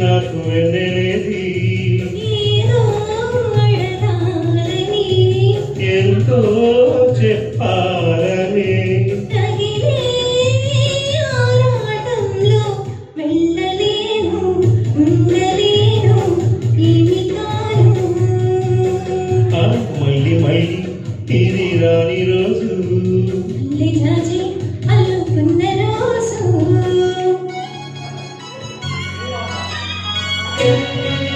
నాకు వెళ్ళనేది ఎంతో చెప్పా Música